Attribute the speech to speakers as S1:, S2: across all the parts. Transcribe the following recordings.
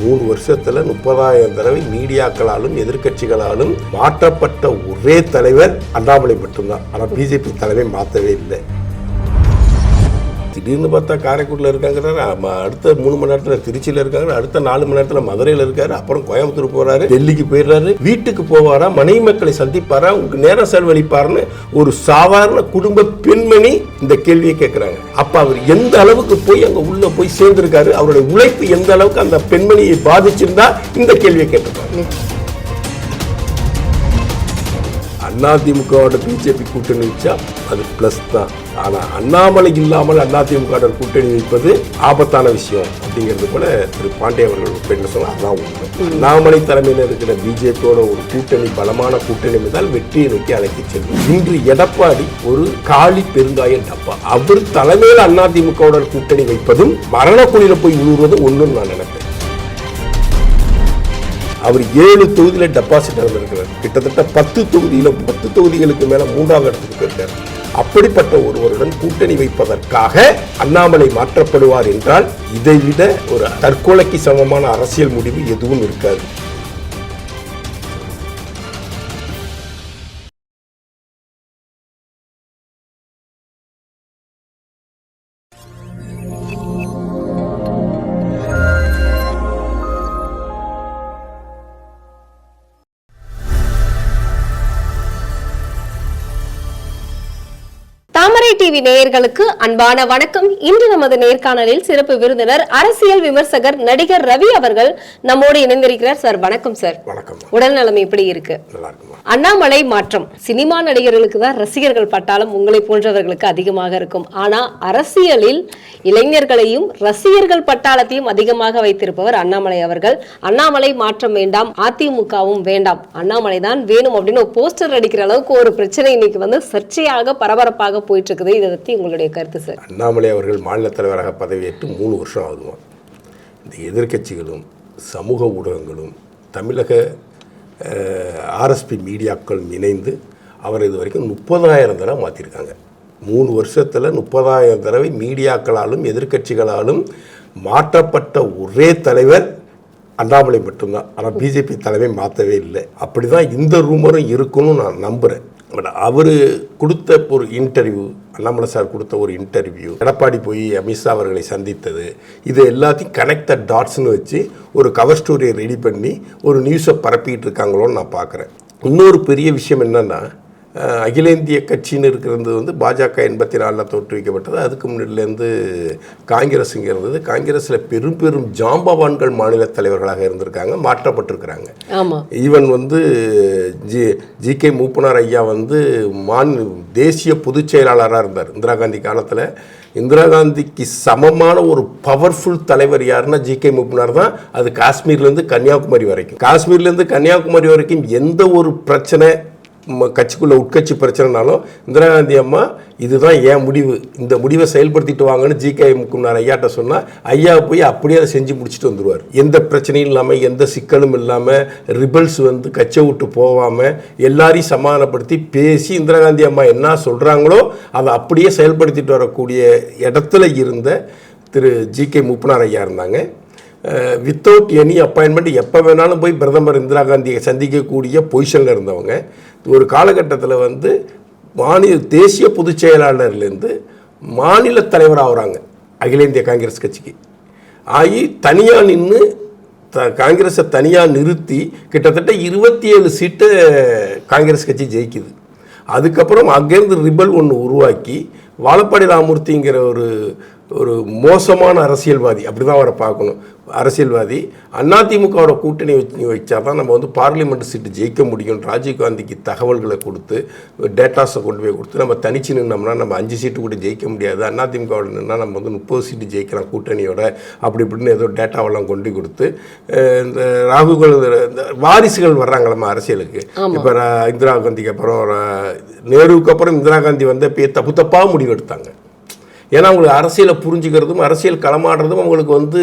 S1: மூணு வருஷத்துல முப்பதாயிரம் தடவை மீடியாக்களாலும் எதிர்க்கட்சிகளாலும் மாற்றப்பட்ட ஒரே தலைவர் அண்ணாமலை மட்டும்தான். ஆனா பிஜேபி தலைமை மாற்றவே இல்லை. திடீர்னு பார்த்தா காரைக்குடியில் இருக்காங்கிறாரு. அடுத்த மூணு மணி நேரத்தில் திருச்சியில் இருக்காரு. அடுத்த நாலு மணி நேரத்தில் மதுரையில் இருக்காரு. அப்புறம் கோயம்புத்தூர் போறாரு. டெல்லிக்கு போயிடுறாரு. வீட்டுக்கு போவாரா? மனைவி மக்களை சந்திப்பாரா? உங்களுக்கு நேரம் செலவழிப்பாருன்னு ஒரு சாதாரண குடும்ப பெண்மணி இந்த கேள்வியை கேட்குறாங்க அப்போ அவர் எந்த அளவுக்கு போய் அங்கே உள்ளே போய் சேர்ந்திருக்காரு? அவருடைய உழைப்பு எந்த அளவுக்கு அந்த பெண்மணியை பாதிச்சிருந்தா இந்த கேள்வியை கேட்டிருக்காங்க அதிமுகவோட பிஜேபி கூட்டணி வச்சா அது பிளஸ் தான். ஆனால் அண்ணாமலை இல்லாமல் அதிமுக கூட்டணி வைப்பது ஆபத்தான விஷயம் அப்படிங்கிறது போல திரு பாண்டே அவர்கள் என்ன சொன்னா அதான் உண்மை. அண்ணாமலை தலைமையில் இருக்கிற பிஜேபியோட ஒரு கூட்டணி பலமான கூட்டணி இருந்தால் வெற்றியை நோக்கி அழைத்து செல்லும். இன்று எடப்பாடி ஒரு காளி பெருங்காய டப்பா. அவர் தலைமையில் அதிமுகவோட கூட்டணி வைப்பதும் மரணக்குழியில் போய் விழுவதும் ஒன்றும் நான் நினைப்பேன். அவர் ஏழு தொகுதியில டெபாசிட் இருக்கிறார் கிட்டத்தட்ட பத்து தொகுதியில பத்து தொகுதிகளுக்கு மேல மூன்றாவது இடத்துக்கு போயிருக்கார். அப்படிப்பட்ட ஒருவருடன் கூட்டணி வைப்பதற்காக அண்ணாமலை மாற்றப்படுவார் என்றால் இதைவிட ஒரு தற்கொலைக்கு சமமான அரசியல் முடிவு எதுவும் இருக்காது.
S2: டிவி நேயர்களுக்கு அன்பான வணக்கம். இன்று நமது நேர்காணலில் சிறப்பு விருந்தினர் அரசியல் விமர்சகர் நடிகர் ரவி அவர்கள் நம்மோடு இணைந்திருக்கிறார். சார் வணக்கம் சார்.
S1: வணக்கம்.
S2: உடல் நலம் எப்படி இருக்கு? அண்ணாமலை மாற்றம். சினிமா நடிகர்களுக்கு தான் ரசிகர்கள் பட்டாளம் உங்களை போன்றவர்களுக்கு அதிகமாக இருக்கும். ஆனா அரசியலில் இளைஞர்களையும் ரசிகர்கள் பட்டாளத்தையும் அதிகமாக வைத்திருப்பவர் அண்ணாமலை அவர்கள். அண்ணாமலை மாற்றம் வேண்டாம் அதிமுகவும் வேண்டாம். அண்ணாமலை தான் வேணும் அப்படின்னு போஸ்டர் அடிக்கிற அளவுக்கு ஒரு பிரச்சனை இன்னைக்கு வந்து சர்ச்சையாக பரபரப்பாக போயிட்டு இருக்குது. இதை பற்றி உங்களுடைய கருத்து சார்.
S1: அண்ணாமலை அவர்கள் மாநில தலைவராக பதவியேற்று மூணு வருஷம் ஆகுதுமா. இந்த எதிர்க்கட்சிகளும் சமூக ஊடகங்களும் தமிழக ஆர்எஸ்பி மீடியாக்களும் இணைந்து அவர் இது வரைக்கும் முப்பதாயிரம் தடவை மாற்றிருக்காங்க மூணு வருஷத்தில் முப்பதாயிரம் தடவை மீடியாக்களாலும் எதிர்க்கட்சிகளாலும் மாற்றப்பட்ட ஒரே தலைவர் அண்ணாமலை மட்டும்தான். ஆனால் பிஜேபி தலைமை மாற்றவே இல்லை. அப்படி தான் இந்த ரூமரும் இருக்குன்னு நான் நம்புகிறேன் பட் அவர் கொடுத்த ஒரு இன்டர்வியூ அண்ணாமலை சார் கொடுத்த ஒரு இன்டர்வியூ எடப்பாடி போய் அமித்ஷா அவர்களை சந்தித்தது இது எல்லாத்தையும் கனெக்டட் டாட்ஸ்னு வச்சு ஒரு கவர் ஸ்டோரியை ரெடி பண்ணி ஒரு நியூஸை பரப்பிட்டு இருக்காங்களோன்னு நான் பார்க்குறேன் இன்னொரு பெரிய விஷயம் என்னென்னா அகில இந்திய கட்சின்னு இருக்கிறது வந்து பாஜக எண்பத்தி நாலில் தோற்றுவிக்கப்பட்டது. அதுக்கு முன்னிலேருந்து காங்கிரஸுங்க இருந்தது. காங்கிரஸில் பெரும் பெரும் ஜாம்பவான்கள் மாநில தலைவர்களாக இருந்திருக்காங்க மாற்றப்பட்டிருக்கிறாங்க. ஈவன் வந்து ஜி ஜி கே மூப்பனார் ஐயா வந்து மாநில தேசிய பொதுச் செயலாளராக இருந்தார். இந்திரா காந்தி காலத்தில். இந்திரா காந்திக்கு சமமான ஒரு பவர்ஃபுல் தலைவர் யாருன்னா ஜி கே மூப்பனார் தான். அது காஷ்மீர்லேருந்து கன்னியாகுமரி வரைக்கும். காஷ்மீர்லேருந்து கன்னியாகுமரி வரைக்கும் எந்த ஒரு பிரச்சனை கட்சிக்குள்ள உட்கட்சி பிரச்சனைனாலும் இந்திரா காந்தி அம்மா இதுதான் என் முடிவு. இந்த முடிவை செயல்படுத்திட்டு வாங்கன்னு ஜி. கே. முக்குனார் ஐயாட்ட சொன்னால் ஐயா போய் அப்படியே அதை செஞ்சு முடிச்சுட்டு வந்துடுவார் எந்த பிரச்சனையும் இல்லாமல் எந்த சிக்கலும் இல்லாமல் ரிபல்ஸ் வந்து கச்சை விட்டு போகாமல் எல்லாரையும் சமாதானப்படுத்தி பேசி இந்திரா காந்தி அம்மா என்ன சொல்கிறாங்களோ அதை அப்படியே செயல்படுத்திட்டு வரக்கூடிய இடத்துல இருந்த திரு ஜி. கே. முப்பனார் ஐயா இருந்தாங்க. வித்தவுட் எனி அப்பாயின்மெண்ட் எப்போ வேணாலும் போய் பிரதமர் இந்திரா காந்தியை சந்திக்கக்கூடிய பொசிஷனில் இருந்தவங்க. ஒரு காலகட்டத்தில் வந்து மாநில தேசிய பொதுச் செயலாளர்லேருந்து மாநில தலைவர் ஆகுறாங்க அகில இந்திய காங்கிரஸ் கட்சிக்கு. ஆகி தனியாக நின்று த காங்கிரஸை தனியாக நிறுத்தி கிட்டத்தட்ட இருபத்தி ஏழு சீட்டை காங்கிரஸ் கட்சி ஜெயிக்குது. அதுக்கப்புறம் அங்கேருந்து ரிபல் ஒன்று உருவாக்கி வாழப்பாடி ராமூர்த்திங்கிற ஒரு ஒரு மோசமான அரசியல்வாதி. அப்படி தான் அவரை பார்க்கணும். அரசியல்வாதி அதிமுகவோட கூட்டணி வச்சு வச்சா தான் நம்ம வந்து பார்லிமெண்ட் சீட்டு ஜெயிக்க முடியும் ராஜீவ்காந்திக்கு தகவல்களை கொடுத்து டேட்டாஸை கொண்டு போய் கொடுத்து நம்ம தனிச்சு நின்னோம்னா நம்ம அஞ்சு சீட்டு கூட ஜெயிக்க முடியாது. அதிமுகவோட நின்னா நம்ம வந்து முப்பது சீட்டு ஜெயிக்கலாம் கூட்டணியோட அப்படி இப்படின்னு ஏதோ டேட்டாவெல்லாம் கொண்டு கொடுத்து இந்த ராகுல் வாரிசுகள் வர்றாங்களம்மா அரசியலுக்கு. இப்போ இந்திரா காந்திக்கு அப்புறம் நேருவுக்கு அப்புறம் இந்திரா காந்தி வந்த பே தப்பு தப்பாக முடிவெடுத்தாங்க. ஏன்னா அவங்களுக்கு அரசியலை புரிஞ்சுக்கிறதும் அரசியல் களமாடுறதும் அவங்களுக்கு வந்து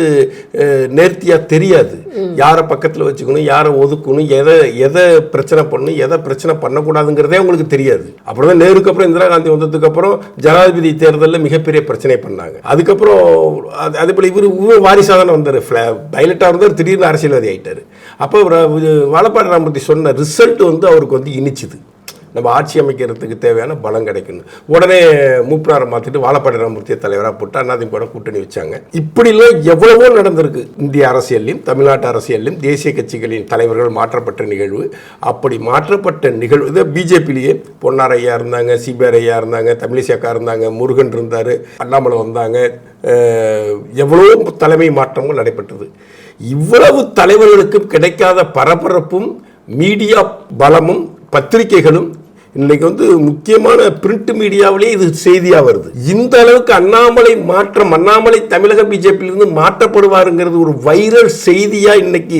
S1: நேர்த்தியாக தெரியாது. யாரை பக்கத்தில் வச்சுக்கணும் யாரை ஒதுக்கணும் எதை எதை பிரச்சனை பண்ணணும் எதை பிரச்சனை பண்ணக்கூடாதுங்கிறதே அவங்களுக்கு தெரியாது. அப்புறம் தான் நேருக்கு அப்புறம் இந்திரா காந்தி வந்ததுக்கு அப்புறம் ஜனாதிபதி தேர்தலில் மிகப்பெரிய பிரச்சனை பண்ணாங்க. அதுக்கப்புறம் அது அதே போல் இவர் இவர் வாரிசாக தானே வந்தார் பைலட்டாக இருந்தார் திடீர்னு அரசியல்வாதி ஆகிட்டார் அப்போ வாழப்பாடி ராமூர்த்தி சொன்ன ரிசல்ட் வந்து அவருக்கு வந்து இனிச்சுது. நம்ம ஆட்சி அமைக்கிறதுக்கு தேவையான பலம் கிடைக்கணும். உடனே மூப்பனாரை மாற்றிட்டு வாழப்பாடி ராமூர்த்தியை தலைவராக போட்டு அண்ணாதிமுக கூட்டணி வச்சாங்க. இப்படிலாம் எவ்வளவோ நடந்திருக்கு. இந்திய அரசியல்லையும் தமிழ்நாட்டு அரசியல்லையும் தேசிய கட்சிகளின் தலைவர்கள் மாற்றப்பட்ட நிகழ்வு. அப்படி மாற்றப்பட்ட நிகழ்வு தான் பிஜேபிலேயே பொன்னார் ஐயா இருந்தாங்க சிபிஆர் ஐயா இருந்தாங்க தமிழிசைக்கா இருந்தாங்க முருகன் இருந்தார் அண்ணாமலை வந்தாங்க எவ்வளோ எவ்வளவோ தலைமை மாற்றங்கள் நடைபெற்றது. இவ்வளவு தலைவர்களுக்கும் கிடைக்காத பரபரப்பும் மீடியா பலமும் பத்திரிகைகளும் இன்னைக்கு வந்து முக்கியமான பிரிண்ட் மீடியாவிலே இது செய்தியாக வருது. இந்த அளவுக்கு அண்ணாமலை மாற்றம் அண்ணாமலை தமிழக பிஜேபியிலிருந்து மாற்றப்படுவாருங்கிறது ஒரு வைரல் செய்தியா இன்னைக்கு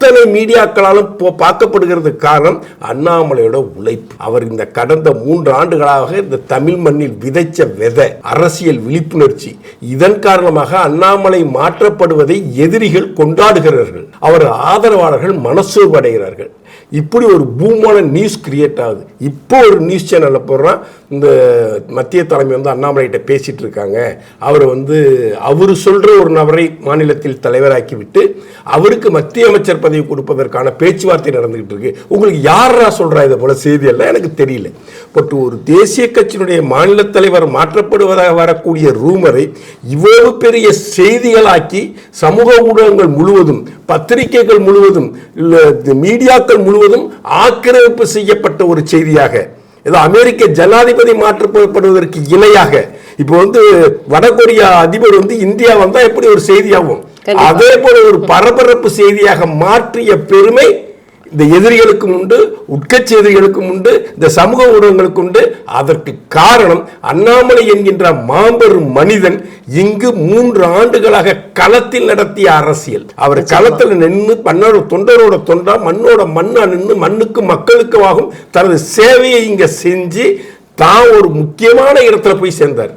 S1: அத்தனை மீடியாக்களாலும் பார்க்கப்படுகிறது காரணம் அண்ணாமலையோட உழைப்பு. அவர் இந்த கடந்த மூன்று ஆண்டுகளாக இந்த தமிழ் மண்ணில் விதைச்ச விதை அரசியல் விழிப்புணர்ச்சி. இதன் காரணமாக அண்ணாமலை மாற்றப்படுவதை எதிரிகள் கொண்டாடுகிறார்கள். அவர் ஆதரவாளர்கள் மனசோர்வடைகிறார்கள். இப்படி ஒரு பூமான நியூஸ் கிரியேட் ஆகுது. இப்போ ஒரு நியூஸ் சேனலில் போடுறான் இந்த மத்திய தலைமை வந்து அண்ணாமலைகிட்ட பேசிட்டு இருக்காங்க. அவர் வந்து அவர் சொல்ற ஒரு நபரை மாநிலத்தில் தலைவராக்கிவிட்டு அவருக்கு மத்திய அமைச்சர் பதவி கொடுப்பதற்கான பேச்சுவார்த்தை நடந்துகிட்டு இருக்கு. உங்களுக்கு யாரா சொல்றா இதை போல செய்தி எல்லாம் எனக்கு தெரியல. பட் ஒரு தேசிய கட்சியினுடைய மாநில தலைவர் மாற்றப்படுவதாக வரக்கூடிய ரூமரை இவ்வளவு பெரிய செய்திகளாக்கி சமூக ஊடகங்கள் முழுவதும் பத்திரிகைகள் முழுவதும் மீடியாக்கள் முழுவதும் ஆக்கிரமிப்பு செய்யப்பட்ட ஒரு செய்தியாக ஏதோ அமெரிக்க ஜனாதிபதி மாற்றப்படுவதற்கு இணையாக இப்போ வந்து வடகொரியா அதிபர் வந்து இந்தியா வந்தால் எப்படி ஒரு செய்தியாகும்? அதே போல ஒரு பரபரப்பு செய்தியாக மாற்றிய பெருமை இந்த எதிரிகளுக்கும் உண்டு உட்கட்சி எதிரிகளுக்கும் உண்டு இந்த சமூக ஊடகங்களுக்கும் உண்டு. அதற்கு காரணம் அண்ணாமலை என்கின்ற மாபெரும் மனிதன் இங்கு மூன்று ஆண்டுகளாக களத்தில் நடத்திய அரசியல். அவர் களத்தில் நின்று மன்னோட தொண்டரோட தொண்டா மண்ணோட மண்ணா நின்று மண்ணுக்கு மக்களுக்குமாகவும் தனது சேவையை இங்க செஞ்சு தான் ஒரு முக்கியமான இடத்துல போய் சேர்ந்தார்.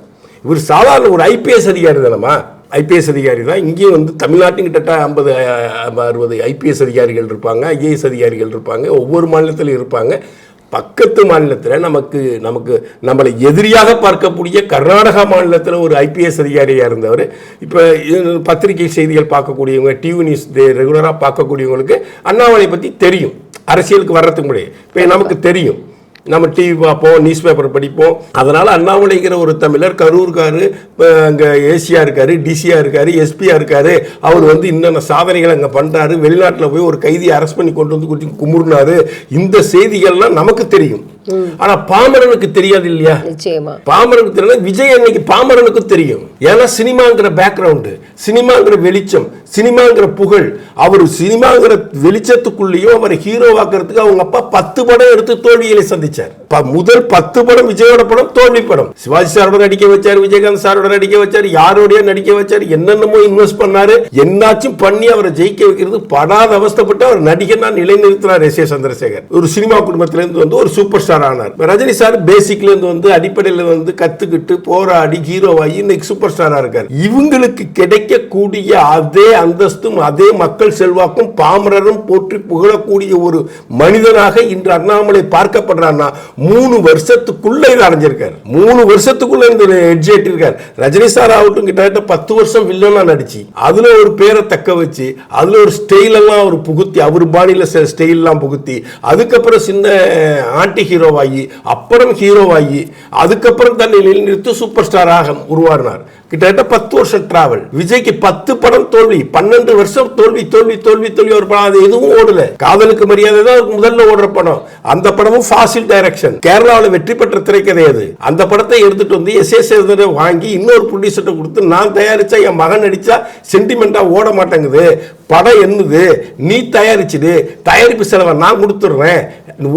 S1: இவர் சாதாரண ஒரு ஐபிஎஸ் அதிகாரி தானமா ஐபிஎஸ் அதிகாரி தான். இங்கேயும் வந்து தமிழ்நாட்டின் கிட்டத்தட்ட ஐம்பது அறுபது ஐபிஎஸ் அதிகாரிகள் இருப்பாங்க ஐஏஎஸ் அதிகாரிகள் இருப்பாங்க ஒவ்வொரு மாநிலத்திலும் இருப்பாங்க. பக்கத்து மாநிலத்தில் நமக்கு நமக்கு நம்மளை எதிரியாக பார்க்கக்கூடிய கர்நாடகா மாநிலத்தில் ஒரு ஐபிஎஸ் அதிகாரியாக இருந்தவர். இப்போ பத்திரிகை செய்திகள் பார்க்கக்கூடியவங்க டிவி நியூஸ் ரெகுலராக பார்க்கக்கூடியவங்களுக்கு அண்ணாமலை பற்றி தெரியும். அரசியலுக்கு வர்றதுக்கு முடியாது இப்போ நமக்கு தெரியும். நம்ம டிவி பார்ப்போம் நியூஸ் பேப்பர் படிப்போம். அதனால் அண்ணாமலைங்கிற ஒரு தமிழர் கரூர்காரு அங்கே ஏசியா இருக்கார் டிசியா இருக்கார் எஸ்பியா இருக்கார். அவர் வந்து இன்னென்ன சாதனைகள் அங்கே பண்ணுறாரு வெளிநாட்டில் போய் ஒரு கைதியை அரெஸ்ட் பண்ணி கொண்டு வந்து குட்டி இந்த செய்திகள்லாம் நமக்கு தெரியும். ஆனா பாமரனுக்கு தெரியாது இல்லையா? பாமரனுக்கு தெரியல விஜய் அன்னைக்கு பாமரனுக்கு தெரியும். ஏன்னா சினிமாங்கிற பேக்ரவுண்டு சினிமாங்கிற வெளிச்சம் சினிமாங்கிற புகழ் அவர் சினிமாங்கிற வெளிச்சத்துக்குள்ளேயும் அவரை ஹீரோவாக்குறதுக்கு அவங்க அப்பா பத்து படம் எடுத்து தோல்விகளை சந்திச்சார். முதல் பத்து படம் விஜயோட படம் தோல்வி படம். சிவாஜி சாரோட நடிக்க வச்சார் விஜயகாந்த் சாரோட நடிக்க வச்சார் யாரோடய நடிக்க வச்சார் என்னென்னமோ இன்வெஸ்ட் பண்ணாரு என்னாச்சும் பண்ணி அவரை ஜெயிக்க வைக்கிறது படாத அவஸ்தைப்பட்டு அவர் நடிகர் நான் நிலைநிறுத்தினார் எஸ் ஏ சந்திரசேகர். ஒரு சினிமா குடும்பத்திலேருந்து வந்து ஒரு சூப்பர் சார் ஆனார். ரஜினி சார் பேசிக்ல இருந்து வந்து அடிப்படையில் வந்து கத்துக்கிட்டு போராடி ஹீரோவாகி இன்னைக்கு சூப்பர் ஸ்டாரா இருக்கார். இவங்களுக்கு கிடைக்கக்கூடிய அதே அந்தஸ்தும் அதே மக்கள் செல்வாக்கும் பாமரரும் போற்றி புகழக்கூடிய ஒரு மனிதனாக இன்று அண்ணாமலை பார்க்கப்படுறான்னா மூணு வருஷத்துக்குள்ள இதை அடைஞ்சிருக்கார். மூணு வருஷத்துக்குள்ள இந்த எட்ஜ் ரஜினி சார் ஆகட்டும் கிட்டத்தட்ட பத்து வருஷம் வில்லனா நடிச்சு அதுல ஒரு பேரை தக்க வச்சு அதுல ஒரு ஸ்டைல் எல்லாம் அவர் புகுத்தி அவர் பாணியில சில ஸ்டைல் எல்லாம் புகுத்தி அதுக்கப்புறம் சின்ன ஆன்டி ஹீரோவாகி அப்புறம் ஹீரோவாகி அதுக்கப்புறம் தன்னை நிலைநிறுத்து சூப்பர் ஸ்டாராக உருவாடினார் கிட்டத்தட்ட பத்து வருஷம் டிராவல் விஜய்க்கு பத்து படம் தோல்வி பன்னெண்டு வருஷம் தோல்வி தோல்வி தோல்வி தோல்வி ஒரு படம். அது எதுவும் ஓடல. காதலுக்கு மரியாதை தான் முதல்ல ஓடுற படம். அந்த படமும் ஃபாசில் டைரக்ஷன் கேரளாவில் வெற்றி பெற்ற திரைக்கதை அது. அந்த படத்தை எடுத்துட்டு வந்து எஸ் எஸ் வாங்கி இன்னொரு ப்ரொடியூசர்ட்ட கொடுத்து நான் தயாரிச்சா என் மகன் நடிச்சா சென்டிமெண்டா ஓட மாட்டேங்குது. படம் என்னது நீ தயாரிச்சுது தயாரிப்பு செலவை நான் கொடுத்துடுறேன்.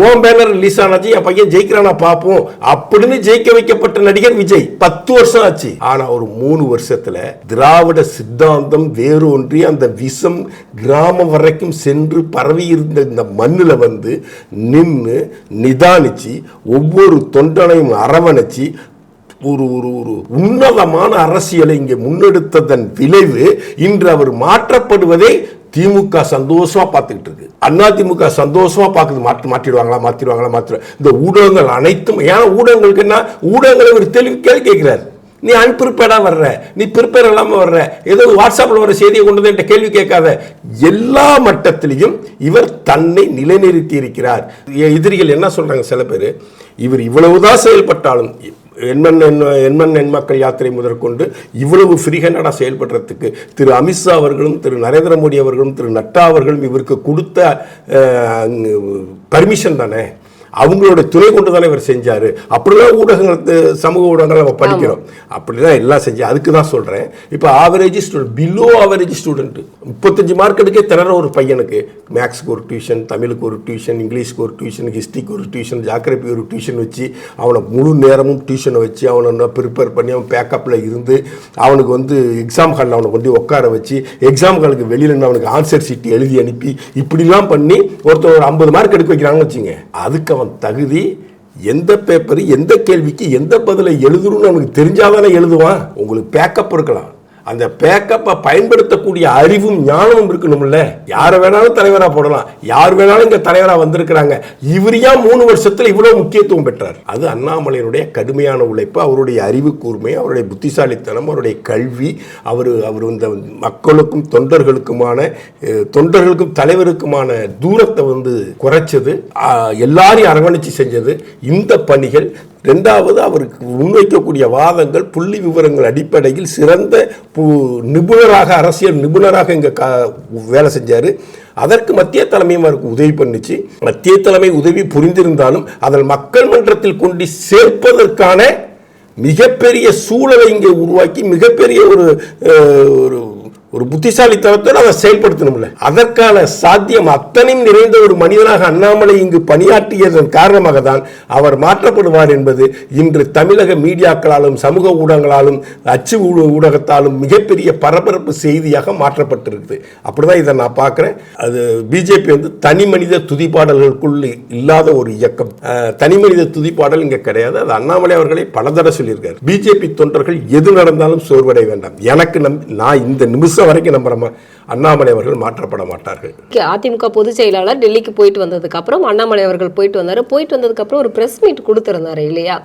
S1: ஓம் பேனர் ரிலீஸ் ஆனாச்சு என் பையன் ஜெயிக்கிறானா பார்ப்போம் அப்படின்னு ஜெயிக்க வைக்கப்பட்ட நடிகர் விஜய். பத்து வருஷம் ஆச்சு. ஆனா ஒரு மூணு வருஷத்தில் திராவிட சித்தாந்தம் வேரூன்றி அந்த விஷம் கிராமம் வரைக்கும் சென்று பரவி இருந்த இந்த மண்ணில் வந்து நின்று நிதானிச்சு ஒவ்வொரு தொண்டனையும் அரவணைச்சி ஒரு ஒரு ஒரு உன்னதமான அரசியலை இங்கே முன்னெடுத்ததன் விளைவு இன்று அவர் மாற்றப்படுவதை திமுக சந்தோஷமாக பார்த்துக்கிட்டு இருக்கு. அண்ணா திமுக சந்தோஷமாக பார்க்குது. மாற்றி மாற்றிடுவாங்களா மாற்றிடுவாங்களா மாற்றிடுவாங்க இந்த ஊடகங்கள் அனைத்தும் ஏன்னா ஊடகங்களுக்கு என்ன? ஊடகங்களை ஒரு தெளிவு கேள்வி கேட்கிறார். நீ அன்பிரிப்பேடா வர்ற. நீ ப்ரிப்பேர் இல்லாமல் வர்ற. ஏதோ வாட்ஸ்அப்பில் வர செய்தியை கொண்டு வந்து என்கிட்ட கேள்வி கேட்காத. எல்லா மட்டத்திலையும் இவர் தன்னை நிலைநிறுத்தி இருக்கிறார். எதிரிகள் என்ன சொல்றாங்க சில பேர்? இவர் இவ்வளவுதான் செயல்பட்டாலும் எண்மண் எண் எண்மண் எண்மக்கள் யாத்திரை முதற்கொண்டு இவ்வளவு ஃப்ரீஹண்டடாக செயல்படுறதுக்கு திரு அமித்ஷா அவர்களும் திரு நரேந்திர மோடி அவர்களும் திரு நட்டா அவர்களும் இவருக்கு கொடுத்த பர்மிஷன் தானே? அவங்களோட துணை கொண்டு தானே இவர் செஞ்சாரு. அப்படிலாம் ஊடகங்கள் சமூக ஊடகங்கள் நம்ம படிக்கிறோம். அப்படிதான் எல்லாம் செஞ்சு அதுக்கு தான் சொல்றேன். இப்போ average student below average student முப்பத்தஞ்சு மார்க் எடுக்க திணற ஒரு பையனுக்கு. மேக்ஸ்க்கு ஒரு டியூஷன் தமிழுக்கு ஒரு டியூஷன் இங்கிலீஷ்க்கு ஒரு டியூஷன் ஹிஸ்ட்ரிக்கு ஒரு டியூஷன் ஜாக்கிரபி ஒரு டியூஷன் வச்சு அவனை முழு நேரமும் டியூஷனை வச்சு அவனை ப்ரிப்பேர் பண்ணி அவன் பேக்கப்பில் இருந்து அவனுக்கு வந்து எக்ஸாம் ஹாலில் அவனை கொண்டு உட்கார வச்சு எக்ஸாம் ஹாலுக்கு வெளியில் அவனுக்கு ஆன்சர் ஷீட் எழுதி அனுப்பி இப்படிலாம் பண்ணி ஒருத்தர் ஒரு ஐம்பது மார்க் எடுக்க வைக்கிறாங்கன்னு வச்சுங்க அதுக்கு அவன் தகுதி எந்த பேப்பர் எந்த கேள்விக்கு எந்த பதிலை எழுதணும்னு அவனுக்கு தெரிஞ்சாதானே எழுதுவான். உங்களுக்கு பேக்கப் இருக்கலாம். அந்த பேக்கப்பை பயன்படுத்தக்கூடிய அறிவும் ஞானமும் இருக்கணும்ல? யாரை வேணாலும் தலைவராக போடலாம். யார் வேணாலும் இங்கே தலைவராக வந்திருக்கிறாங்க. இவர் ஏன் மூணு வருஷத்தில் இவ்வளோ முக்கியத்துவம் பெற்றார்? அது அண்ணாமலையினுடைய கடுமையான உழைப்பு அவருடைய அறிவு கூர்மை அவருடைய புத்திசாலித்தனம் அவருடைய கல்வி அவர் அவர் இந்த மக்களுக்கும் தொண்டர்களுக்குமான தொண்டர்களுக்கும் தலைவருக்குமான தூரத்தை வந்து குறைச்சது. எல்லாரையும் அரவணைச்சு செஞ்சது. இந்த பணிகள் ரெண்டாவது அவருக்கு முன்வைக்கக்கூடிய வாதங்கள் புள்ளி விவரங்கள் அடிப்படையில் சிறந்த பு- நிபுணராக அரசியல் நிபுணராக இங்கே கா வேலை செஞ்சார். அதற்கு மத்திய தலைமையும் அவருக்கு உதவி பண்ணுச்சு. மத்திய தலைமை உதவி புரிந்திருந்தாலும் அதில் மக்கள் மன்றத்தில் கொண்டு சேர்ப்பதற்கான மிகப்பெரிய சூழலை இங்கே உருவாக்கி மிகப்பெரிய ஒரு ஒரு ஒரு புத்திசாலித்தனத்தோடு அதை செயல்படுத்தணும்ல. அதற்கான சாத்தியம் அத்தனையும் நிறைந்த ஒரு மனிதனாக அண்ணாமலை இங்கு பணியாற்றியதன் காரணமாக தான் அவர் மாற்றப்படுவார் என்பது இன்று தமிழக மீடியாக்களாலும் சமூக ஊடகங்களாலும் அச்சு ஊடகத்தாலும் மிகப்பெரிய பரபரப்பு செய்தியாக மாற்றப்பட்டிருக்குது. அப்படிதான் இதை நான் பார்க்குறேன். அது பிஜேபி வந்து தனி மனித துதிப்பாடல்களுக்குள் இல்லாத ஒரு இயக்கம். தனி மனித துதிப்பாடல் இங்கே கிடையாது. அது அண்ணாமலை அவர்களை பல தடவை சொல்லியிருக்காரு. பிஜேபி தொண்டர்கள் எது நடந்தாலும் சோர்வடைய வேண்டாம். எனக்கு நம் நான் இந்த நிமிஷம் வரைக்கும் நம்புறேன் அண்ணாமலை அவர்கள் மாற்றப்பட மாட்டார்கள்.
S2: அதிமுக பொதுச் செயலாளர் டெல்லிக்கு போயிட்டு வந்ததுக்கு அப்புறம் அண்ணாமலை அவர்கள் போயிட்டு வந்தாரு. போயிட்டு வந்ததுக்கு அப்புறம் ஒரு பிரஸ் மீட் கொடுத்திருந்தாரு இல்லையா?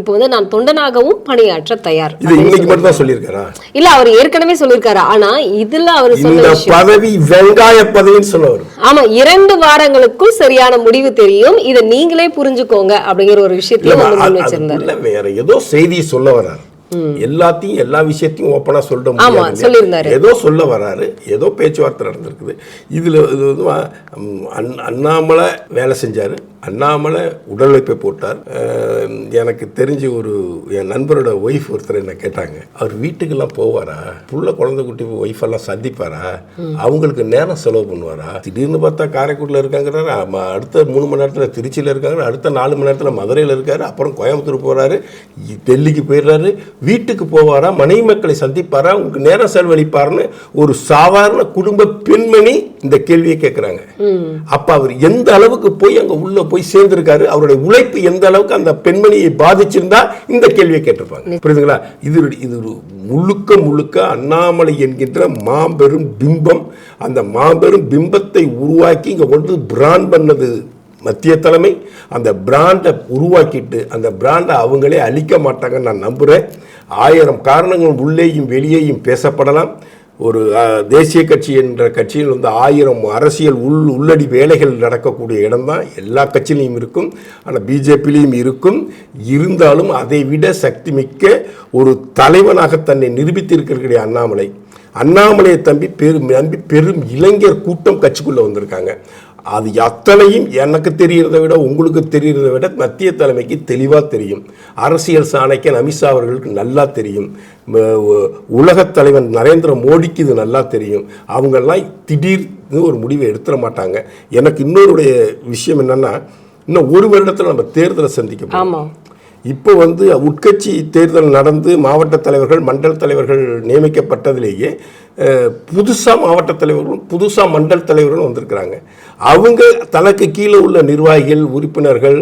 S2: இப்போ வந்து நான் தொண்டனாகவும் பணியாற்ற தயார்.
S1: இது இன்னைக்கு மட்டும் தான் சொல்லியிருக்காரா?
S2: இல்ல அவர் ஏற்கனவே சொல்லியிருக்காரு. ஆனா இதுல அவர் சொன்ன
S1: பதவி வெங்காய பதவின்னு சொல்லுவார்
S2: ஆமா இரண்டு வாரங்களுக்குள் சரியான முடிவு தெரியும். இதை நீங்களே புரிஞ்சுக்கோங்க அப்படிங்கிற ஒரு விஷயத்தையும்
S1: வேற ஏதோ செய்தி சொல்ல வர்றாரு. எல்லாத்தையும் எல்லா விஷயத்தையும் ஓப்பனா சொல்ல முடியாது. ஏதோ சொல்ல வராரு. ஏதோ பேச்சுவார்த்தை நடந்திருக்குது. இதுல இது வந்து அண்ணாமலை வேலை செஞ்சாரு. அண்ணாமலை உடல் உழைப்பை போட்டார் எனக்கு தெரிஞ்சு ஒரு என் நண்பரோட ஒய்ஃப் ஒருத்தர் என்ன கேட்டாங்க அவர் வீட்டுக்கெல்லாம் போவாரா? புள்ள குழந்தை குட்டி ஒய்ஃப் எல்லாம் சந்திப்பாரா? அவங்களுக்கு நேரம் செலவு பண்ணுவாரா? திடீர்னு பார்த்தா காரைக்குடியில் இருக்காங்கிறாரு அடுத்த மூணு மணி நேரத்தில் திருச்சியில் இருக்காரு அடுத்த நாலு மணி நேரத்தில் மதுரையில் இருக்காரு அப்புறம் கோயம்புத்தூர் போறாரு இ- டெல்லிக்கு போயிடுறாரு வீட்டுக்கு போவாரா? மனைவி மக்களை சந்திப்பாரா? உங்களுக்கு நேரம் செலவழிப்பாருன்னு ஒரு சாதாரண குடும்ப பெண்மணி இந்த கேள்வியை கேட்குறாங்க அப்ப அவர் எந்த அளவுக்கு போய் அங்க உள்ள போய் சேர்ந்திருக்காரு. அவருடைய உழைப்பு எந்த அளவுக்கு அந்த பெண்மணியை பாதிச்சிருந்தா இந்த கேள்வியை கேட்டிருப்பாங்க. புரியுதுங்களா? இது இது ஒரு முழுக்க முழுக்க அண்ணாமலை என்கின்ற மாபெரும் பிம்பம். அந்த மாபெரும் பிம்பத்தை உருவாக்கி இங்க கொண்டு பிராண்ட் பண்ணது மத்திய தலைமை. அந்த பிராண்டை உருவாக்கிட்டு அந்த பிராண்டை அவங்களே அழிக்க மாட்டாங்கன்னு நான் நம்புகிறேன் ஆயிரம் காரணங்கள் உள்ளேயும் வெளியேயும் பேசப்படலாம். ஒரு தேசிய கட்சி என்ற கட்சியில் வந்து ஆயிரம் அரசியல் உள் உள்ளடி வேலைகள் நடக்கக்கூடிய இடம்தான். எல்லா கட்சியிலையும் இருக்கும். ஆனால் பிஜேபிலையும் இருக்கும். இருந்தாலும் அதை விட சக்தி மிக்க ஒரு தலைவனாக தன்னை நிரூபித்திருக்கக்கூடிய அண்ணாமலை. அண்ணாமலையை தம்பி பெரும் நம்பி பெரும் இளைஞர் கூட்டம் கட்சிக்குள்ளே வந்திருக்காங்க. அது அத்தனையும் எனக்கு தெரிகிறத விட உங்களுக்கு தெரிகிறத விட மத்திய தலைமைக்கு தெளிவாக தெரியும். அரசியல் சாணைக்கன் அமித்ஷா அவர்களுக்கு நல்லா தெரியும். உலகத் தலைவன் நரேந்திர மோடிக்கு இது நல்லா தெரியும். அவங்கெல்லாம் திடீர்னு ஒரு முடிவை எடுத்துட மாட்டாங்க. எனக்கு இன்னொருடைய விஷயம் என்னன்னா இன்னும் ஒரு வருடத்தில் நம்ம தேர்தலை சந்திக்க போறோம். இப்போ வந்து உட்கட்சி தேர்தல் நடந்து மாவட்ட தலைவர்கள் மண்டல தலைவர்கள் நியமிக்கப்பட்டதிலேயே புதுசாக மாவட்ட தலைவர்களும் புதுசாக மண்டல் தலைவர்களும் வந்திருக்கிறாங்க. அவங்க தனக்கு கீழே உள்ள நிர்வாகிகள் உறுப்பினர்கள்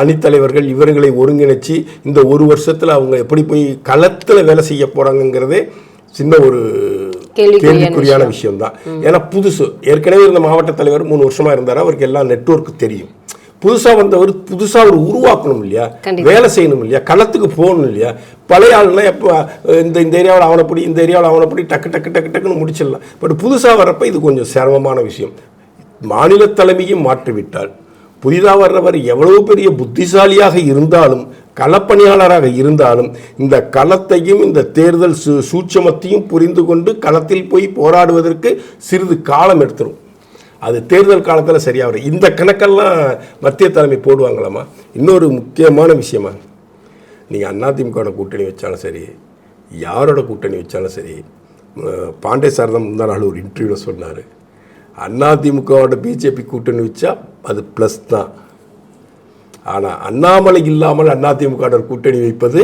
S1: அணித்தலைவர்கள் இவர்களை ஒருங்கிணைச்சு இந்த ஒரு வருஷத்தில் அவங்க எப்படி போய் களத்தில் வேலை செய்ய போகிறாங்கங்கிறதே சின்ன ஒரு
S2: கேள்விக்குறியான
S1: கேள்விக்குறியான விஷயம். தான் ஏன்னா புதுசு ஏற்கனவே இருந்த மாவட்ட தலைவர் மூணு வருஷமா இருந்தார். அவருக்கு எல்லாம் நெட்வொர்க் தெரியும். புதுசா வந்தவர் புதுசா ஒரு உருவாக்கணும் இல்லையா. வேலை செய்யணும் இல்லையா? களத்துக்கு போகணும் இல்லையா? பழைய ஆளுனா எப்போ இந்த இந்த ஏரியாவில் அவனப்படி இந்த ஏரியாவில் அவனப்படி டக்கு டக்கு டக்கு டக்குன்னு முடிச்சிடலாம். பட் புதுசா வரப்ப இது கொஞ்சம் சிரமமான விஷயம். மாநில தலைமையும் மாற்றிவிட்டால் புதிதாக வர்றவர் எவ்வளவு பெரிய புத்திசாலியாக இருந்தாலும் களப்பணியாளராக இருந்தாலும் இந்த களத்தையும் இந்த தேர்தல் சூ சூட்சமத்தையும் புரிந்து கொண்டு களத்தில் போய் போராடுவதற்கு சிறிது காலம் எடுத்துரும். அது தேர்தல் காலத்தில் சரியாக வரும். இந்த கணக்கெல்லாம் மத்திய தலைமை போடுவாங்களாம்மா? இன்னொரு முக்கியமான விஷயமா நீங்கள் அதிமுகவோட கூட்டணி வச்சாலும் சரி யாரோட கூட்டணி வச்சாலும் சரி பாண்டே சார் தான் முந்தா நாள் ஒரு இன்டர்வியூவில் சொன்னார். அதிமுகவோட பிஜேபி கூட்டணி வச்சா அது ப்ளஸ் தான். ஆனால் அண்ணாமலை இல்லாமல் அதிமுகவோட கூட்டணி வைப்பது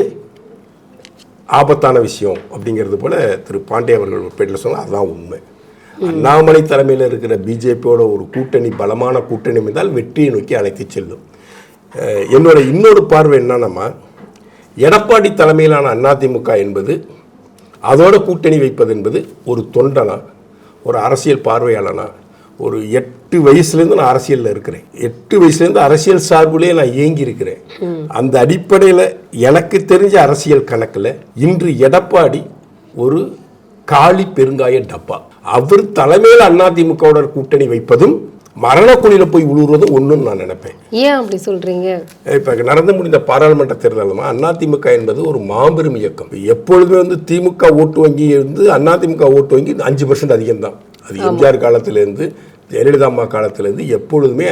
S1: ஆபத்தான விஷயம் அப்படிங்கிறது போல் திரு பாண்டே அவர்கள் பேட்டில் சொன்னால் அதுதான் உண்மை. அண்ணாமலை தலைமையில் இருக்கிற பிஜேபியோட ஒரு கூட்டணி பலமான கூட்டணி இருந்தால் வெற்றியை நோக்கி அழைத்து செல்லும். என்னோட இன்னொரு பார்வை என்னன்னா எடப்பாடி தலைமையிலான அதிமுக என்பது அதோட கூட்டணி வைப்பது என்பது ஒரு தொண்டனா ஒரு அரசியல் பார்வையாளனா ஒரு எட்டு வயசுலேருந்து நான் அரசியலில் இருக்கிறேன். எட்டு வயசுலேருந்து அரசியல் சார்புலேயே நான் இயங்கி இருக்கிறேன். அந்த அடிப்படையில் எனக்கு தெரிஞ்ச அரசியல் கணக்கில் இன்று எடப்பாடி ஒரு காளி பெருங்காய டப்பா. அவர் தலைமையில் அதிமுகவோட கூட்டணி வைப்பதும் மரணக்குழியில் போய் உழுவுறதும் ஒன்றுன்னு நான் நினைப்பேன்.
S2: ஏன் அப்படி சொல்றீங்க?
S1: இப்போ நடந்து முடிந்த பாராளுமன்ற தேர்தலுமா அதிமுக என்பது ஒரு மாபெரும் இயக்கம். எப்பொழுதுமே வந்து திமுக ஓட்டு வங்கி இருந்து அதிமுக ஓட்டு வங்கி அஞ்சு பர்சன்ட் அதிகம்தான். அது எம்ஜிஆர் காலத்திலேருந்து ஜெயலலிதா அம்மா காலத்திலேருந்து எப்பொழுதுமே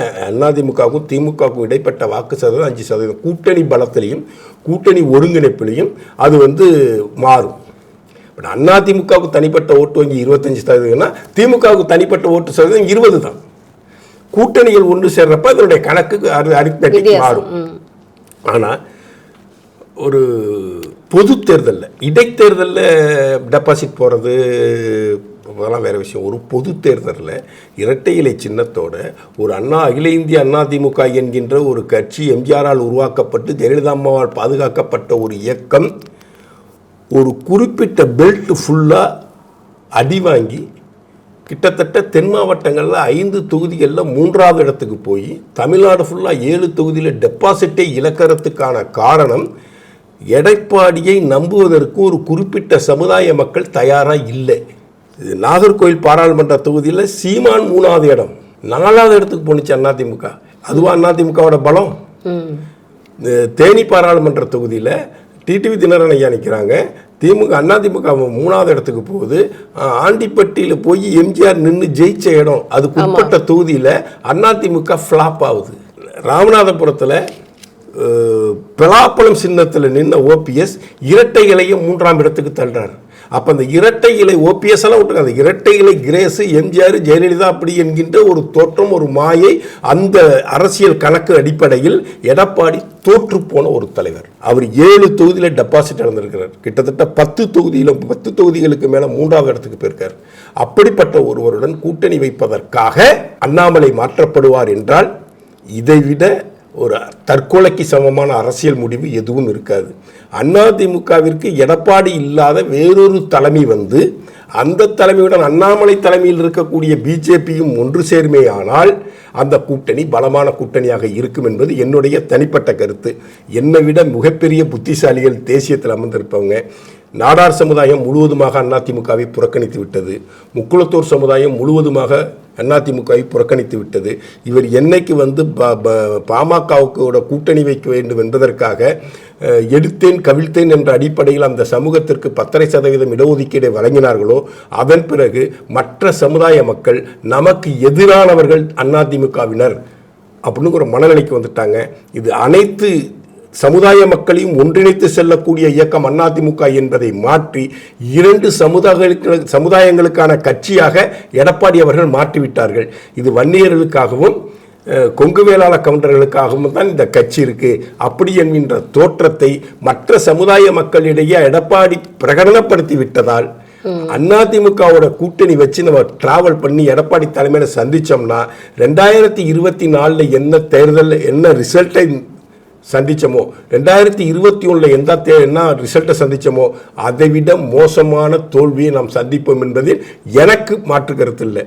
S1: அதிமுகவுக்கும் திமுகவுக்கும் இடைப்பட்ட வாக்கு சதவீதம் அஞ்சு சதவீதம். கூட்டணி பலத்திலையும் கூட்டணி ஒருங்கிணைப்பிலையும் அது வந்து மாறும். பட் அதிமுகவுக்கு தனிப்பட்ட ஓட்டு வங்கி இருபத்தஞ்சு சதவீதம்னா திமுகவுக்கு தனிப்பட்ட ஓட்டு சதவீதம் இருபது தான். கூட்டணிகள் ஒன்று சேர்றப்ப அதனுடைய கணக்கு அரித்மெட்டிக் மாறும். ஆனால் ஒரு பொது தேர்தலில் இடைத்தேர்தலில் டெபாசிட் போகிறது அதெல்லாம் வேற விஷயம். ஒரு பொது தேர்தலில் இரட்டை இலை சின்னத்தோட ஒரு அண்ணா அகில இந்திய அண்ணா திமுக என்கின்ற ஒரு கட்சி எம்ஜிஆரால் உருவாக்கப்பட்டு ஜெயலலிதா அம்மாவால் பாதுகாக்கப்பட்ட ஒரு இயக்கம் ஒரு குறிப்பிட்ட பெல்ட் ஃபுல்லாக அடி வாங்கி கிட்டத்தட்ட தென் மாவட்டங்களில் ஐந்து தொகுதிகளில் மூன்றாவது இடத்துக்கு போய் தமிழ்நாடு ஃபுல்லாக ஏழு தொகுதியில் டெபாசிட்டை இழக்கிறதுக்கான காரணம் எடப்பாடியை நம்புவதற்கு ஒரு குறிப்பிட்ட சமுதாய மக்கள் தயாராக இல்லை. இது நாகர்கோவில் பாராளுமன்ற தொகுதியில் சீமான் மூணாவது இடம். நாலாவது இடத்துக்கு போணுச்சு அதிமுக. அதுவா அதிமுகவோட பலம்? தேனி பாராளுமன்ற தொகுதியில் டிடிவி தினகரன் ஐயா நிற்கிறாங்க திமுக அதிமுக மூணாவது இடத்துக்கு போகுது. ஆண்டிப்பட்டியில் போய் எம்ஜிஆர் நின்று ஜெயிச்ச இடம். அதுக்கு உட்பட்ட தொகுதியில் அதிமுக ஃப்ளாப் ஆகுது. ராமநாதபுரத்தில் பலாப்பழம் சின்னத்தில் நின்ன ஓபிஎஸ் இரட்டை இலையை மூன்றாம் இடத்துக்கு தள்ளுறாரு. அப்போ அந்த இரட்டை இலை ஓபிஎஸ் எல்லாம் விட்டுருங்க அந்த இரட்டை இலை கிரேஸு எம்ஜிஆர் ஜெயலலிதா அப்படி என்கின்ற ஒரு தோற்றம் ஒரு மாயை அந்த அரசியல் கணக்கு அடிப்படையில் எடப்பாடி தோற்று போன ஒரு தலைவர். அவர் ஏழு தொகுதியில் டெபாசிட் இழந்திருக்கிறார். கிட்டத்தட்ட பத்து தொகுதியில் பத்து தொகுதிகளுக்கு மேலே மூன்றாவது இடத்துக்கு போயிருக்கார். அப்படிப்பட்ட ஒருவருடன் கூட்டணி வைப்பதற்காக அண்ணாமலை மாற்றப்படுவார் என்றால் இதைவிட ஒரு தற்கொலைக்கு சமமான அரசியல் முடிவு எதுவும் இருக்காது. அதிமுகவிற்கு எடப்பாடி இல்லாத வேறொரு தலைமை வந்து அந்த தலைமையுடன் அண்ணாமலை தலைமையில் இருக்கக்கூடிய பிஜேபியும் ஒன்று சேர்மேயானால் அந்த கூட்டணி பலமான கூட்டணியாக இருக்கும் என்பது என்னுடைய தனிப்பட்ட கருத்து. என்னை விட மிகப்பெரிய புத்திசாலிகள் தேசியத்தில் அமர்ந்திருப்பவங்க. நாடார் சமுதாயம் முழுவதுமாக அதிமுகவை புறக்கணித்து விட்டது. முக்குளத்தூர் சமுதாயம் முழுவதுமாக அதிமுகவை புறக்கணித்து விட்டது. இவர் என்னைக்கு வந்து ப- ப- பாமகவுக்கோட கூட்டணி வைக்க வேண்டும் என்பதற்காக எடுத்தேன் கவிழ்த்தேன் என்ற அடிப்படையில் அந்த சமூகத்திற்கு பத்தரை சதவீதம் இடஒதுக்கீடை வழங்கினார்களோ அதன் பிறகு மற்ற சமுதாய மக்கள் நமக்கு எதிரானவர்கள் அதிமுகவினர் அப்படின்னு ஒரு மனநிலைக்கு வந்துட்டாங்க. இது அனைத்து சமுதாய மக்களையும் ஒன்றிணைத்து செல்லக்கூடிய இயக்கம் அதிமுக என்பதை மாற்றி இரண்டு சமுதாயங்களுக்கு சமுதாயங்களுக்கான கட்சியாக எடப்பாடி அவர்கள் மாற்றிவிட்டார்கள். இது வன்னியர்களுக்காகவும் கொங்கு வேளாள கவுண்டர்களுக்காகவும் தான் இந்த கட்சி இருக்கு. அப்படி என்கின்ற தோற்றத்தை மற்ற சமுதாய மக்களிடையே எடப்பாடி பிரகடனப்படுத்தி விட்டதால் அதிமுகவோட கூட்டணி வச்சு நம்ம டிராவல் பண்ணி எடப்பாடி தலைமையில சந்திச்சோம்னா ரெண்டாயிரத்தி இருபத்தி நாலுல என்ன தேர்தல் என்ன ரிசல்ட்டை சந்தித்தோமோ ரெண்டாயிரத்தி இருபத்தி ஒன்றில் எந்த தே என்ன ரிசல்ட்டை சந்தித்தோமோ அதை விட மோசமான தோல்வியை நாம் சந்திப்போம் என்பதில் எனக்கு மாற்று கருத்து இல்லை.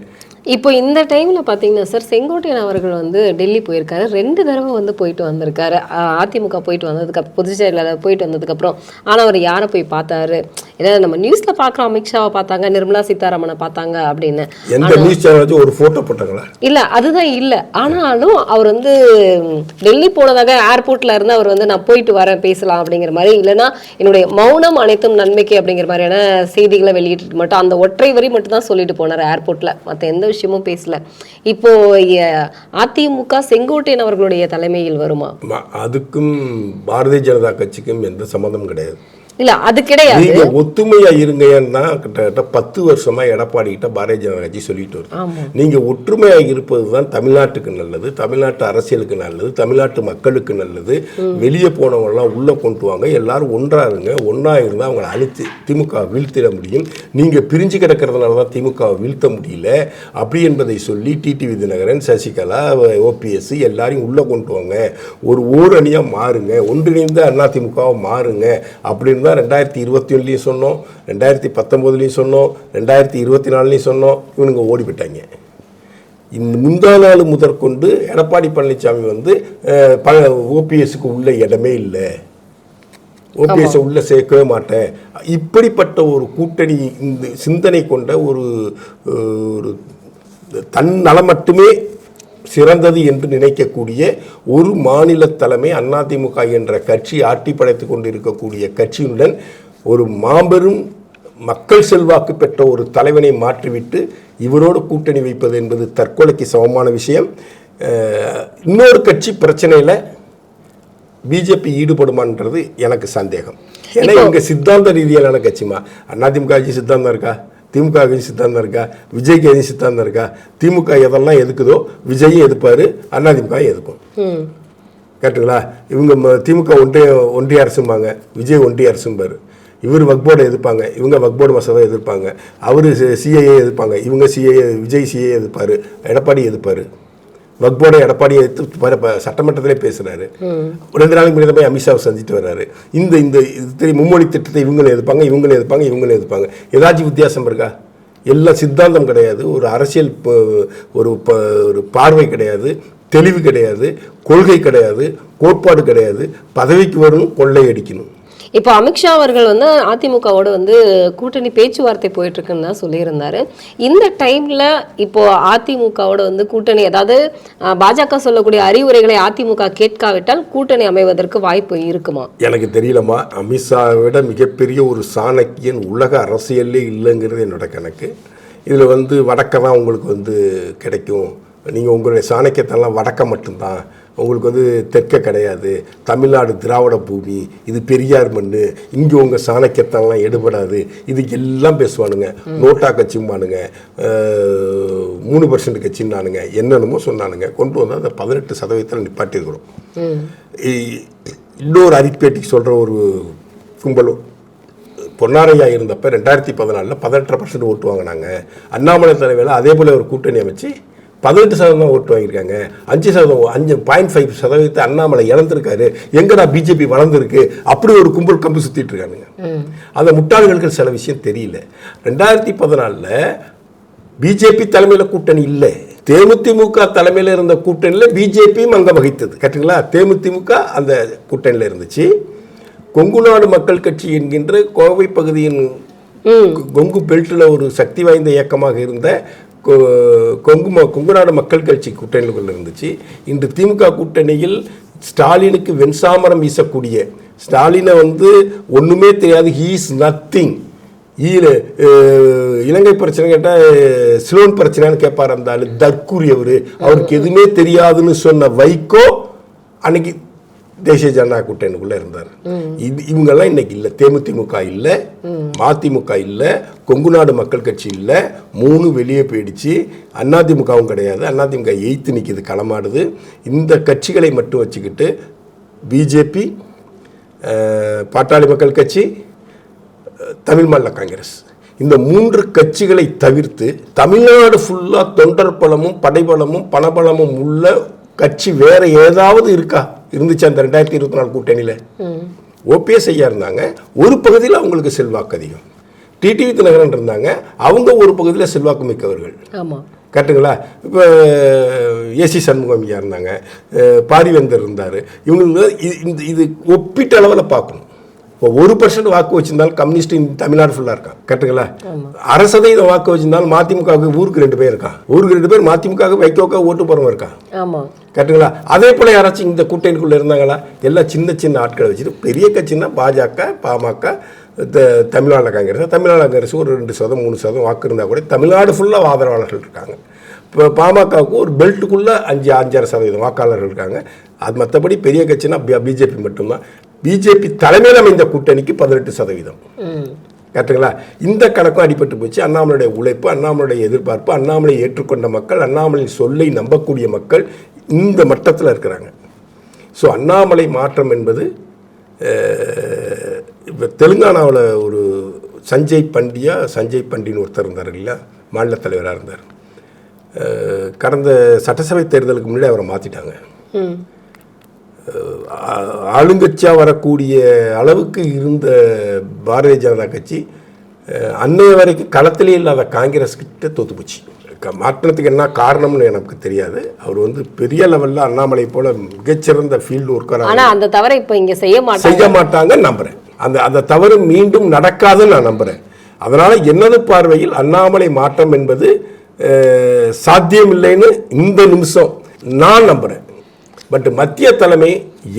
S2: இப்போ இந்த டைமில் பார்த்தீங்கன்னா சார் செங்கோட்டையன் அவர்கள் வந்து டெல்லி போயிருக்காரு. ரெண்டு தடவை வந்து போயிட்டு வந்திருக்காரு. அதிமுக போயிட்டு வந்ததுக்கு புதுச்சேரியில் போயிட்டு வந்ததுக்கப்புறம் ஆனால் அவர் யாரை போய் பார்த்தாரு? ஏதாவது நம்ம நியூஸ்ல பார்க்குறோம் அமித்ஷாவை பார்த்தாங்க நிர்மலா சீதாராமனை பார்த்தாங்க அப்படின்னு.
S1: எந்த நியூஸ் சேனல் ஒரு ஃபோட்டோ போட்டாங்களா?
S2: இல்ல அதுதான் இல்ல. ஆனாலும் அவர் வந்து டெல்லி போனதாக ஏர்போர்ட்ல இருந்து அவர் வந்து நான் போயிட்டு வரேன் பேசலாம் அப்படிங்கிற மாதிரி. இல்லைன்னா என்னுடைய மௌனம் அனைத்தும் நன்மைக்கு அப்படிங்கிற மாதிரியான செய்திகளை வெளியிட்டு மட்டும் அந்த ஒற்றை வரி மட்டும் தான் சொல்லிட்டு போனார் ஏர்போர்ட்ல மத்த எந்த விஷயமும் பேசல. இப்போ அதிமுக செங்கோட்டையன் அவர்களுடைய தலைமையில் வருமா?
S1: அதுக்கும் பாரதிய ஜனதா கட்சிக்கும் எந்த சம்மந்தமும் கிடையாது.
S2: இல்ல அது கிடையாது.
S1: நீங்க ஒத்துமையா இருங்கன்னு தான் கிட்டத்தட்ட பத்து வருஷமா எடப்பாடி கிட்ட பாரதிய ஜனதா கட்சி சொல்லிட்டு வருது. நீங்க ஒற்றுமையா இருப்பது தான் தமிழ்நாட்டுக்கு நல்லது தமிழ்நாட்டு அரசியலுக்கு நல்லது தமிழ்நாட்டு மக்களுக்கு நல்லது. வெளியே போனவங்கலாம் உள்ள கொண்டு வாங்க எல்லாரும் ஒன்றா இருங்க ஒன்றா இருந்தால் அவங்களை அழித்து திமுக வீழ்த்திட முடியும். நீங்க பிரிஞ்சு கிடக்கிறதுனால தான் திமுக வீழ்த்த முடியல. அப்படி என்பதை சொல்லி டிடிவி தினகரன் சசிகலா ஓபிஎஸ் எல்லாரையும் உள்ள கொண்டு வாங்க. ஒரு ஓரணியா மாறுங்க ஒன்றிணைந்து அதிமுகவை மாறுங்க அப்படின்னு தான் ரெண்டாயிரத்தி இருபத்தி ஒன்றுலையும் சொன்னோம் ரெண்டாயிரத்தி பத்தொம்போதுலையும் சொன்னோம் ரெண்டாயிரத்தி இருபத்தி நாலுலையும் சொன்னோம். இவனுங்க ஓடி போயிட்டாங்க. இந்த முந்தா நாள் முதற்கொண்டு எடப்பாடி பழனிசாமி வந்து ஓபிஎஸ்க்கு உள்ள இடமே இல்லை. ஓபிஎஸ் உள்ள சேர்க்கவே மாட்டேன். இப்படிப்பட்ட ஒரு கூட்டணி இந்த சிந்தனை கொண்ட ஒரு ஒரு தன் நலம் மட்டுமே சிறந்தது என்று நினைக்கக்கூடிய ஒரு மாநில தலைமை அதிமுக என்ற கட்சி ஆட்டி படைத்துக் கொண்டிருக்கக்கூடிய கட்சியுடன் ஒரு மாபெரும் மக்கள் செல்வாக்கு பெற்ற ஒரு தலைவனை மாற்றிவிட்டு இவரோடு கூட்டணி வைப்பது என்பது தற்கொலைக்கு சமமான விஷயம். இன்னொரு கட்சி பிரச்சனையில் பிஜேபி ஈடுபடுமான்றது எனக்கு சந்தேகம். ஏன்னா இங்க சித்தாந்த ரீதியிலான கட்சிமா அதிமுக சித்தாந்தம் இருக்கா? திமுக கட்சி சித்தாந்தம் இருக்கா? விஜய்க்கு எது சித்தாந்தம் இருக்கா? திமுக எதெல்லாம் எதுக்குதோ விஜயும் எதிர்ப்பாரு அதிமுக எதுக்கும்
S2: ம்.
S1: கேட்டுங்களா? இவங்க திமுக ஒன்றிய ஒன்றிய அரசும்பாங்க விஜய் ஒன்றிய அரசும்பாரு. இவர் வக்போர்டை எதிர்ப்பாங்க இவங்க வக்போர்டு மசோதா எதிர்ப்பாங்க. அவர் சிஏஏ எதிர்ப்பாங்க இவங்க சிஏஏ விஜய் சிஏ எதிர்ப்பாரு எடப்பாடி எதிர்ப்பாரு. வக்போர்டை எடப்பாடியை எடுத்து சட்டமன்றத்திலே பேசுறாரு ரெண்டு நாளைக்கு முன்னாடி போய் அமித்ஷாவை சந்திட்டு வர்றாரு. இந்த இந்த இது மும்மொழி திட்டத்தை இவங்களை எதிர்ப்பாங்க இவங்களை எதிர்ப்பாங்க இவங்களை எதிர்ப்பாங்க. ஏதாச்சும் வித்தியாசம் இருக்கா? எல்லாம் சித்தாந்தம் கிடையாது. ஒரு அரசியல் ஒரு ப- ஒரு பார்வை கிடையாது. தெளிவு கிடையாது. கொள்கை கிடையாது. கோட்பாடு கிடையாது. பதவிக்கு வரும் கொள்ளையடிக்கணும்.
S2: இப்போ அமித்ஷா அவர்கள் வந்து அதிமுகவோட வந்து கூட்டணி பேச்சுவார்த்தை போயிட்டு இருக்குன்னு தான் சொல்லியிருந்தாரு. இந்த டைம்ல இப்போ அதிமுகவோட வந்து கூட்டணி அதாவது பாஜக சொல்லக்கூடிய அறிவுரைகளை அதிமுக கேட்காவிட்டால் கூட்டணி அமைவதற்கு வாய்ப்பு இருக்குமா?
S1: எனக்கு தெரியலம்மா. அமித்ஷாவை விட மிகப்பெரிய ஒரு சாணக்கியன் உலக அரசியல்லே இல்லைங்கிறது என்னோட கணக்கு. இதில் வந்து வடக்க தான் உங்களுக்கு வந்து கிடைக்கும். நீங்கள் உங்களுடைய சாணக்கியத்தெல்லாம் வடக்க மட்டும்தான். உங்களுக்கு வந்து தெற்க கிடையாது. தமிழ்நாடு திராவிட பூமி இது பெரியார் மண் இங்கே உங்கள் சாணக்கியத்தெல்லாம் எடுபடாது. இது எல்லாம் பேசுவானுங்க. நோட்டா கட்சிம்பானுங்க. மூணு பர்சன்ட் கட்சின்னானுங்க. என்னென்னமோ சொன்னானுங்க. கொண்டு வந்து அந்த பதினெட்டு சதவீதத்தில் நிப்பாட்டியிருக்கிறோம். இன்னொரு அரிப்பேட்டிக்கு சொல்கிற ஒரு கும்பலும் பொன்னாரையா இருந்தப்ப ரெண்டாயிரத்தி பதினாலில் பதினெட்டரை பர்சன்ட் ஓட்டு வாங்கினாங்க. அண்ணாமலை தலைமையில் அதே போல் ஒரு கூட்டணி அமைச்சு பதினெட்டு சதவீதம் ஓட்டு வாங்கியிருக்காங்க. அஞ்சு சதவீதம் அஞ்சு பாயிண்ட் ஃபைவ் சதவீதத்தை அண்ணாமலை இழந்திருக்காரு. எங்கடா பிஜேபி வளர்ந்துருக்கு? அப்படி ஒரு கும்பல் கம்பு சுற்றிட்டு இருக்கானுங்க. அந்த முட்டாள்களுக்கு சில விஷயம் தெரியல. ரெண்டாயிரத்தி பதினாலில் பிஜேபி தலைமையில் கூட்டணி இல்லை. தேமுதிமுக தலைமையில் இருந்த கூட்டணியில் பிஜேபியும் அங்கே வகித்தது. கரெக்டுங்களா தேமுதிமுக அந்த கூட்டணியில் இருந்துச்சு. கொங்கு நாடு மக்கள் கட்சி என்கின்ற கோவை பகுதியின் கொங்கு பெல்ட்டில் ஒரு சக்தி வாய்ந்த இயக்கமாக இருந்த கொங்கு கொங்குநாடு மக்கள் கட்சி கூட்டணிகள் இருந்துச்சு. இன்று திமுக கூட்டணியில் ஸ்டாலினுக்கு வெண்சாமரம் வீசக்கூடிய ஸ்டாலினை வந்து ஒன்றுமே தெரியாது ஹீ இஸ் நத்திங் ஈழ இலங்கை பிரச்சனை கேட்டால் சிலோன் பிரச்சனைன்னு கேட்பார் அந்த ஆளு அவருக்கு எதுவுமே தெரியாதுன்னு சொன்ன வைகோ அன்னைக்கு தேசிய ஜனநாயக கூட்டணிக்குள்ள இருந்தார். இது இவங்கெல்லாம் இன்னைக்கு இல்லை. தேமுதிமுக இல்லை. மதிமுக இல்லை. கொங்கு நாடு மக்கள் கட்சி இல்லை. மூணு வெளியே போயிடுச்சு. அதிமுகவும் கிடையாது. அதிமுக எய்த்து நிற்கிது களமாடுது. இந்த கட்சிகளை மட்டும் வச்சுக்கிட்டு பிஜேபி பாட்டாளி மக்கள் கட்சி தமிழ் மாநில காங்கிரஸ். இந்த மூன்று கட்சிகளை தவிர்த்து தமிழ்நாடு ஃபுல்லாக தொண்டர் பலமும் படைபலமும் பணபலமும் உள்ள கட்சி வேற ஏதாவது இருக்கா? இருந்துச்சு அந்த ரெண்டாயிரத்தி இருபத்தி நாலு கூட்டணியில். ஓபிஎஸ் ஐயா இருந்தாங்க. ஒரு பகுதியில் அவங்களுக்கு செல்வாக்கு அதிகம். டிடிவி தினகரன் இருந்தாங்க. அவங்க ஒரு பகுதியில் செல்வாக்கு மிக்கவர்கள். கரெக்டுங்களா? இப்போ ஏசி சண்முகம் ஐயா இருந்தாங்க. பாரிவேந்தர் இருந்தார். இது- இந்த இது ஒப்பீட்டு அளவில் பார்க்கணும். இப்போ ஒரு பர்சன்ட் வாக்கு வச்சிருந்தாலும் கம்யூனிஸ்ட் தமிழ்நாடு ஃபுல்லாக இருக்கான் கரெக்டுங்களா அரை சதவீதம் வாக்கு வச்சிருந்தாலும் மதிமுகவுக்கு ஊருக்கு ரெண்டு பேர் இருக்கான் ஊருக்கு ரெண்டு பேர் மதிமுகவுக்கு வைக்கோக்கா ஓட்டு போகிறவங்க இருக்கான்
S2: ஆமா.
S1: கரெக்டுங்களா அதே போல் யாராச்சும் இந்த கூட்டணிக்குள்ளே இருந்தாங்களா? எல்லாம் சின்ன சின்ன ஆட்களை வச்சுட்டு பெரிய கட்சின்னா பாஜக பாமக தமிழ்நாடு காங்கிரஸ் தமிழ்நாடு காங்கிரஸ் ஒரு ரெண்டு சதம் மூணு சதம் வாக்கு இருந்தால் கூட தமிழ்நாடு ஃபுல்லாக ஆதரவாளர்கள் இருக்காங்க. இப்போ பாமகவுக்கு ஒரு பெல்ட்டுக்குள்ளே அஞ்சு அஞ்சாறு சதவீதம் வாக்காளர்கள் இருக்காங்க. அது மற்றபடி பெரிய கட்சினா பிஜேபி மட்டும்தான். பிஜேபி தலைமையில் அமைந்த கூட்டணிக்கு பதினெட்டு சதவீதம். கரெக்டுங்களா இந்த கணக்கும் அடிபட்டு போச்சு. அண்ணாமலையுடைய உழைப்பு அண்ணாமலையுடைய எதிர்பார்ப்பு அண்ணாமலை ஏற்றுக்கொண்ட மக்கள் அண்ணாமலையின் சொல்லை நம்பக்கூடிய மக்கள் இந்த மட்டத்தில் இருக்கிறாங்க. ஸோ அண்ணாமலை மாற்றம் என்பது இப்போ தெலுங்கானாவில் ஒரு சஞ்சய் பண்டியா சஞ்சய் பண்டின்னு ஒருத்தர் இருந்தார் இல்லையா? மாநில தலைவராக இருந்தார். கடந்த சட்டசபை தேர்தலுக்கு முன்னாடி அவரை மாற்றிட்டாங்க ஆளுங்கட்சியாக வரக்கூடிய அளவுக்கு இருந்த பாரதிய ஜனதா கட்சி அன்னைய வரைக்கும் களத்திலே இல்லாத காங்கிரஸ் கிட்ட தோத்து போச்சு மாற்றத்துக்கு என்ன காரணம்னு எனக்கு தெரியாது. அவர் வந்து பெரிய லெவலில் அண்ணாமலை போல மிகச்சிறந்த ஃபீல்டு ஒர்க்கராக
S2: ஆனா அந்த தவறை இப்ப இங்க செய்ய மாட்டாங்க.
S1: செய்ய மாட்டாங்கன்னு நம்புறேன். அந்த அந்த தவறு மீண்டும் நடக்காதுன்னு நான் நம்புறேன். அதனால எனது பார்வையில் அண்ணாமலை மாற்றம் என்பது சாத்தியமில்லைன்னு இந்த நிமிஷம் நான் நம்புறேன். பட் மத்திய தலைமை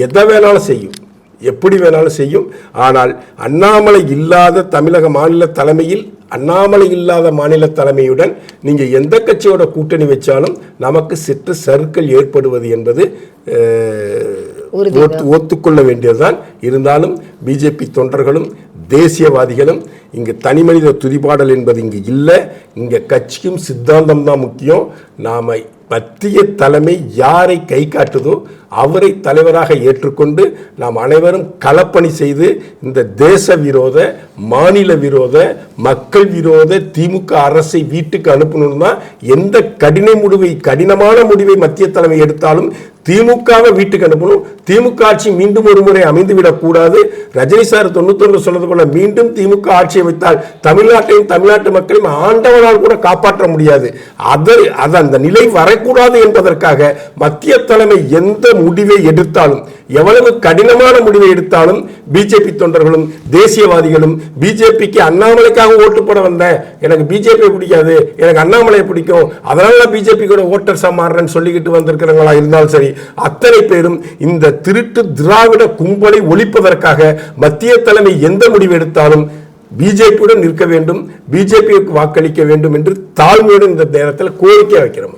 S1: எதை வேணாலும் செய்யும். எப்படி வேணாலும் செய்யும். ஆனால் அண்ணாமலை இல்லாத தமிழக மாநில தலைமையில் அண்ணாமலை இல்லாத மாநில தலைமையுடன் நீங்கள் எந்த கட்சியோட கூட்டணி வச்சாலும் நமக்கு சிற்று சறுக்கல் ஏற்படுவது என்பது ஒத்துக்கொள்ள வேண்டியதுதான். இருந்தாலும் பிஜேபி தொண்டர்களும் தேசியவாதிகளும் இங்கு தனிமனித துதிபாடல் என்பது இங்கு இல்லை. இங்க கட்சியும் சித்தாந்தம் தான் முக்கியம். நாம மத்திய தலைமை யாரை கை காட்டுதோ அவரை தலைவராக ஏற்றுக்கொண்டு நாம் அனைவரும் களப்பணி செய்து இந்த தேச விரோத மாநில விரோத மக்கள் விரோத திமுக அரசை வீட்டுக்கு அனுப்பணும்னு தான் எந்த கடின முடிவை கடினமான முடிவை மத்திய தலைமை எடுத்தாலும் திமுகவை வீட்டுக்கு அனுப்பணும். திமுக ஆட்சி மீண்டும் ஒரு முறை அமைந்துவிடக்கூடாது ரஜினி சார் தொண்ணூத்தொன்று சொன்னது போல மீண்டும் திமுக ஆட்சியை வைத்தால் தமிழ்நாட்டையும் தமிழ்நாட்டு மக்களையும் ஆண்டவனால் கூட காப்பாற்ற முடியாது. அது அது அந்த நிலை வரக்கூடாது என்பதற்காக மத்திய தலைமை எந்த முடிவை எடுத்தாலும் எவ்வளவு கடினமான முடிவை எடுத்தாலும் பிஜேபி தொண்டர்களும் தேசியவாதிகளும் பிஜேபிக்கு அண்ணாமலைக்காக ஓட்டு போட வந்தேன் எனக்கு பிஜேபி பிடிக்காது எனக்கு அண்ணாமலை பிடிக்கும் அதனால பிஜேபி கூட ஓட்டர் மாறுறேன்னு சொல்லிக்கிட்டு வந்திருக்கிறவங்களா இருந்தாலும் சரி அத்தனை பேரும் இந்த திருட்டு திராவிட கும்பலை ஒழிப்பதற்காக மத்திய தலைமை எந்த முடிவு எடுத்தாலும் பிஜேபியுடன் நிற்க வேண்டும் பிஜேபிக்கு வாக்களிக்க வேண்டும் என்று தாழ்மையுடன் இந்த நேரத்தில் கோரிக்கை வைக்கிறோம்.